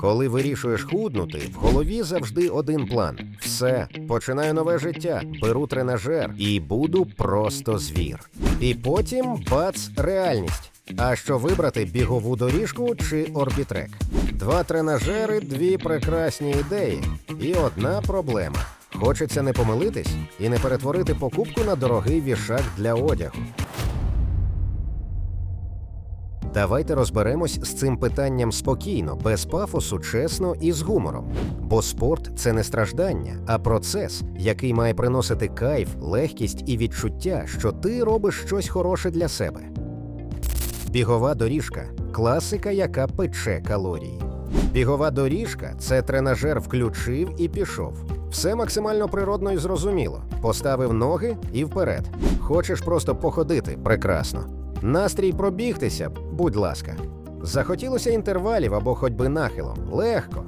Коли вирішуєш худнути, в голові завжди один план: все, починаю нове життя, беру тренажер і буду просто звір. І потім бац, реальність. А що вибрати бігову доріжку чи орбітрек? Два тренажери, дві прекрасні ідеї і одна проблема. Хочеться не помилитись і не перетворити покупку на дорогий вішак для одягу. Давайте розберемось з цим питанням спокійно, без пафосу, чесно і з гумором. Бо спорт це не страждання, а процес, який має приносити кайф, легкість і відчуття, що ти робиш щось хороше для себе. Бігова доріжка класика, яка пече калорії. Бігова доріжка це тренажер включив і пішов. Все максимально природно і зрозуміло. Поставив ноги і вперед. Хочеш просто походити прекрасно. Настрій пробігтися, будь ласка. Захотілося інтервалів або хоч би нахилом. Легко.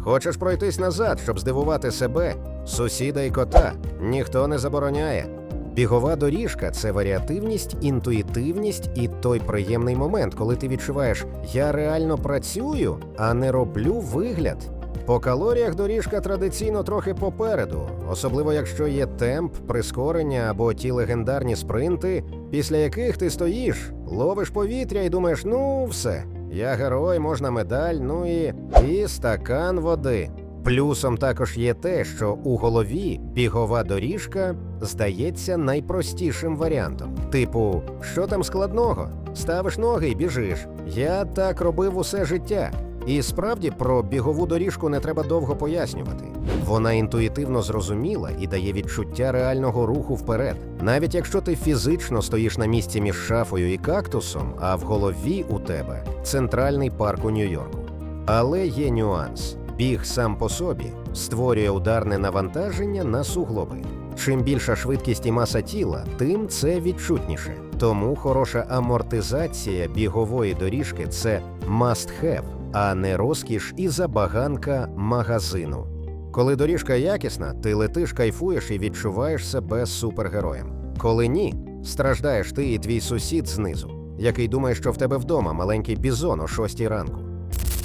Хочеш пройтись назад, щоб здивувати себе, сусіда і кота. Ніхто не забороняє. Бігова доріжка це варіативність, інтуїтивність і той приємний момент, коли ти відчуваєш, я реально працюю, а не роблю вигляд. По калоріях доріжка традиційно трохи попереду, особливо якщо є темп, прискорення або ті легендарні спринти, після яких ти стоїш, ловиш повітря і думаєш, ну все, я герой, можна медаль, ну і, і стакан води. Плюсом також є те, що у голові бігова доріжка здається найпростішим варіантом. Типу, що там складного? Ставиш ноги і біжиш. Я так робив усе життя. І справді про бігову доріжку не треба довго пояснювати. Вона інтуїтивно зрозуміла і дає відчуття реального руху вперед. Навіть якщо ти фізично стоїш на місці між шафою і кактусом, а в голові у тебе центральний парк у Нью-Йорку. Але є нюанс. Біг сам по собі створює ударне навантаження на суглоби. Чим більша швидкість і маса тіла, тим це відчутніше. Тому хороша амортизація бігової доріжки це must have, а не розкіш і забаганка магазину. Коли доріжка якісна, ти летиш, кайфуєш і відчуваєш себе супергероєм. Коли ні, страждаєш ти і твій сусід знизу, який думає, що в тебе вдома маленький бізон о 6 ранку.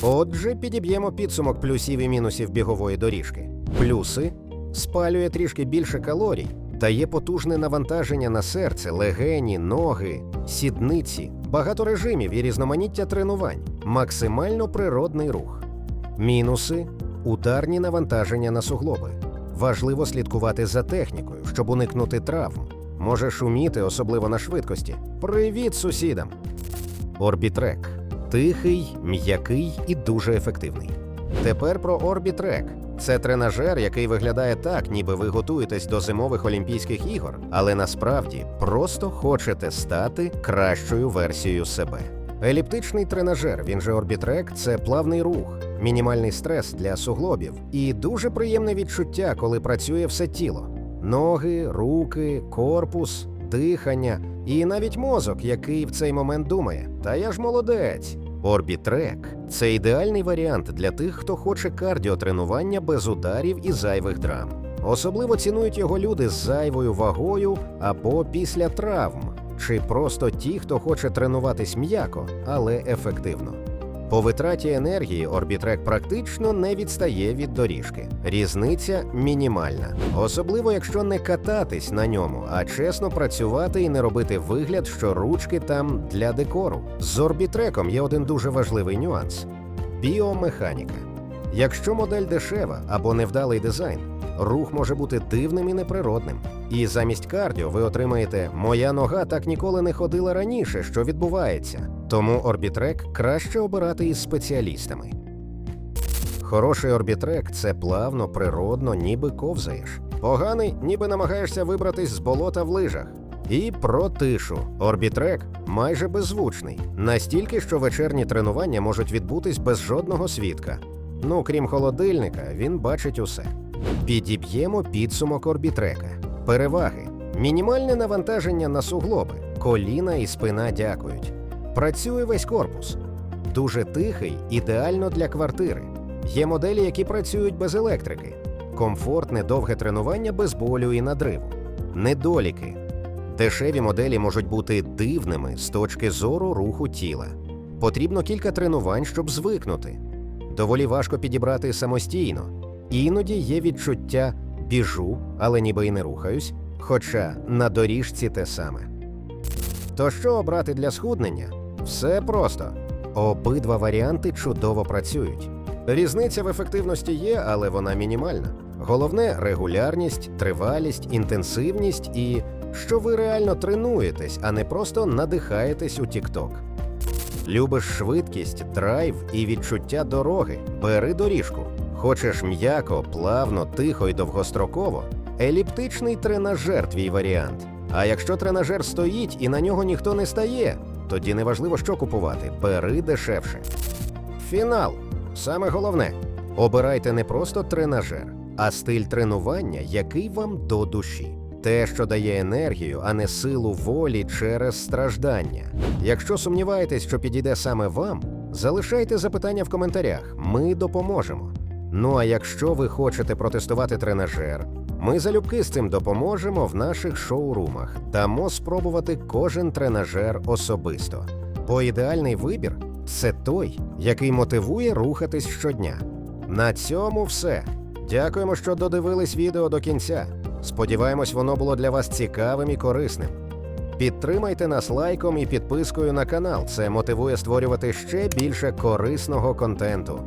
Отже, підіб'ємо підсумок плюсів і мінусів бігової доріжки. Плюси спалює трішки більше калорій, дає потужне навантаження на серце, легені, ноги, сідниці, багато режимів і різноманіття тренувань, максимально природний рух. Мінуси ударні навантаження на суглоби. Важливо слідкувати за технікою, щоб уникнути травм. Може шуміти, особливо на швидкості. Привіт сусідам! Орбітрек тихий, м'який і дуже ефективний. Тепер про Орбітрек. Це тренажер, який виглядає так, ніби ви готуєтесь до зимових Олімпійських ігор, але насправді просто хочете стати кращою версією себе. Еліптичний тренажер, він же Орбітрек, це плавний рух, мінімальний стрес для суглобів і дуже приємне відчуття, коли працює все тіло: ноги, руки, корпус, дихання і навіть мозок, який в цей момент думає: Та я ж молодець. Орбітрек це ідеальний варіант для тих, хто хоче кардіотренування без ударів і зайвих драм. Особливо цінують його люди з зайвою вагою або після травм, чи просто ті, хто хоче тренуватись м'яко, але ефективно. По витраті енергії орбітрек практично не відстає від доріжки. Різниця мінімальна, особливо якщо не кататись на ньому, а чесно працювати і не робити вигляд, що ручки там для декору. З орбітреком є один дуже важливий нюанс: біомеханіка. Якщо модель дешева або невдалий дизайн, рух може бути дивним і неприродним. І замість кардіо ви отримаєте Моя нога так ніколи не ходила раніше, що відбувається. Тому орбітрек краще обирати із спеціалістами. Хороший орбітрек це плавно, природно, ніби ковзаєш. Поганий, ніби намагаєшся вибратись з болота в лижах. І про тишу. Орбітрек майже беззвучний, настільки, що вечірні тренування можуть відбутись без жодного свідка. Ну, крім холодильника, він бачить усе. Підіб'ємо підсумок орбітрека. Переваги: мінімальне навантаження на суглоби, коліна і спина дякують. Працює весь корпус. Дуже тихий, ідеально для квартири. Є моделі, які працюють без електрики. Комфортне довге тренування без болю і надриву. Недоліки. Дешеві моделі можуть бути дивними з точки зору руху тіла. Потрібно кілька тренувань, щоб звикнути. доволі важко підібрати самостійно. Іноді є відчуття біжу, але ніби й не рухаюсь, хоча на доріжці те саме. То що обрати для схуднення? Все просто. Обидва варіанти чудово працюють. Різниця в ефективності є, але вона мінімальна. Головне регулярність, тривалість, інтенсивність і що ви реально тренуєтесь, а не просто надихаєтесь у TikTok. Любиш швидкість, драйв і відчуття дороги. Бери доріжку. Хочеш м'яко, плавно, тихо і довгостроково. Еліптичний тренажер твій варіант. А якщо тренажер стоїть і на нього ніхто не стає, тоді неважливо, що купувати, бери дешевше. Фінал. Саме головне. Обирайте не просто тренажер, а стиль тренування, який вам до душі. Те, що дає енергію, а не силу волі через страждання. Якщо сумніваєтесь, що підійде саме вам, залишайте запитання в коментарях. Ми допоможемо. Ну а якщо ви хочете протестувати тренажер, ми залюбки з цим допоможемо в наших шоурумах. Дамо спробувати кожен тренажер особисто. Бо ідеальний вибір це той, який мотивує рухатись щодня. На цьому все. Дякуємо, що додивились відео до кінця. Сподіваємось, воно було для вас цікавим і корисним. Підтримайте нас лайком і підпискою на канал. Це мотивує створювати ще більше корисного контенту.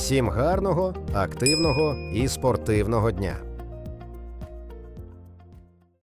Всім гарного, активного і спортивного дня!